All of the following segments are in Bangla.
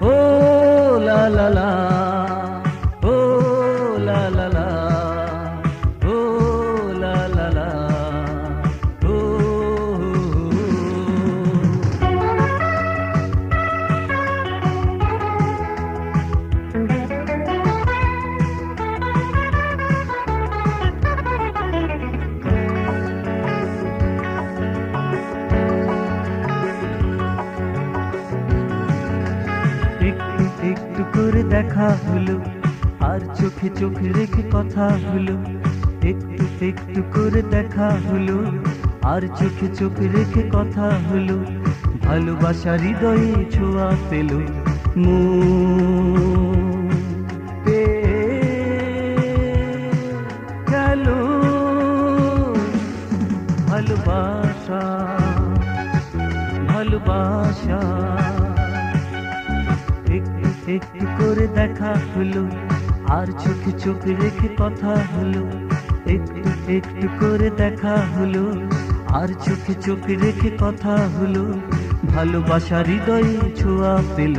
Oh la la la. দেখা হলো, আর চোখে চোখে রেখে কথা হলো। একটু একটু করে দেখা হলো, আর চোখে চোখে রেখে কথা হলো। ভালোবাসা হৃদয়ে ছোঁয়া পেল গেল ভালোবাসা ভালোবাসা। একটু করে দেখা হলো, আর চোখে চোখে রেখে কথা হলো। একটু একটু করে দেখা হলো, আর চোখে চোখে রেখে কথা হলো। ভালোবাসা হৃদয়ে ছোঁয়া পেল,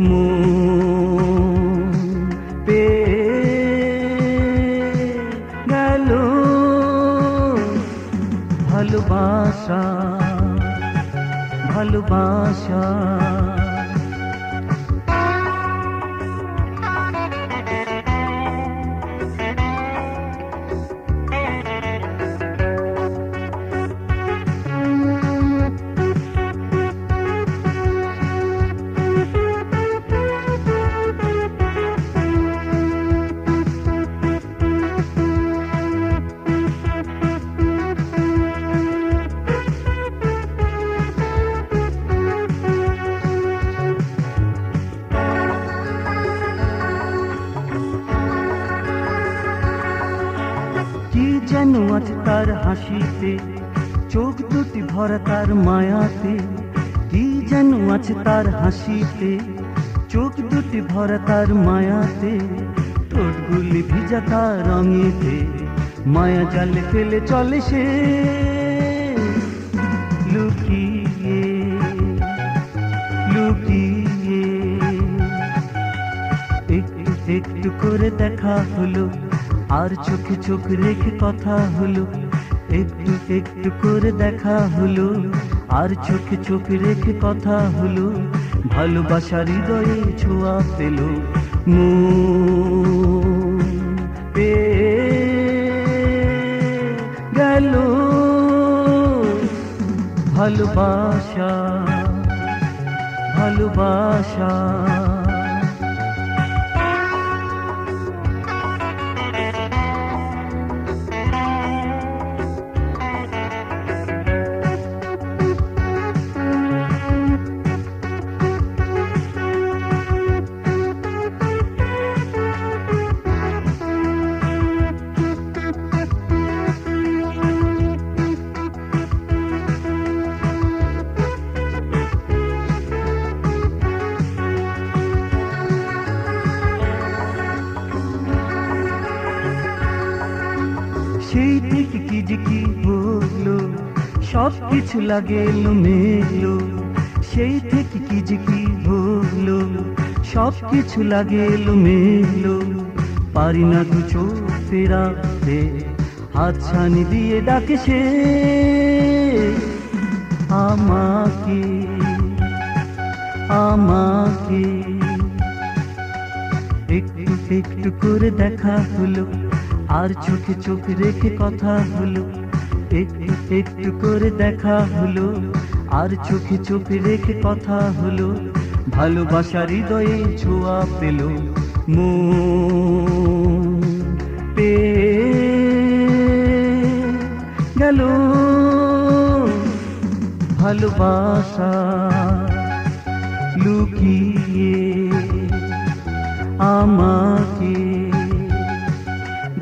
মন পেয়ে গেল। ভালোবাসা ভালোবাসা। তার হাসিতে, চোখ দুটি ভরা তার মায়াতে, কি যেন আছে তার হাসিতে, চোখ দুটি ভরা তার মায়াতে, ঠোঁটগুলি ভিজা তার রঙেতে, মায়া জালে ফেলে চলে সে, লুকিয়ে লুকিয়ে। একটু একটু করে দেখা হলো আর চোখে চোখ রেখে কথা হলো, একটু একটু করে দেখা হলো। আর চোখে চোখ রেখে কথা হলো, ভালোবাসার হৃদয়ে ছোঁয়া পেল। পেয়ে গেল। ভালোবাসা ভালোবাসা। যে কি হলো সব কিছু লাগে মেলো সেই থেকে কি কি হলো সব কিছু লাগে মেলো পারি না দু চোখ হাত ছানি দিয়ে ডাকে সে আমাকে আমাকে। একটু একটু করে দেখা হলো। আর চোখে চোখ রেখে কথা হলো, একটু একটু করে দেখা হলো, আর চোখে চোখ রেখে কথা হলো, ভালোবাসার হৃদয়ে ছোঁয়া পেল মন পেয়ে গেল ভালোবাসা লুকিয়ে আমাকে।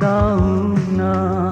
দাও না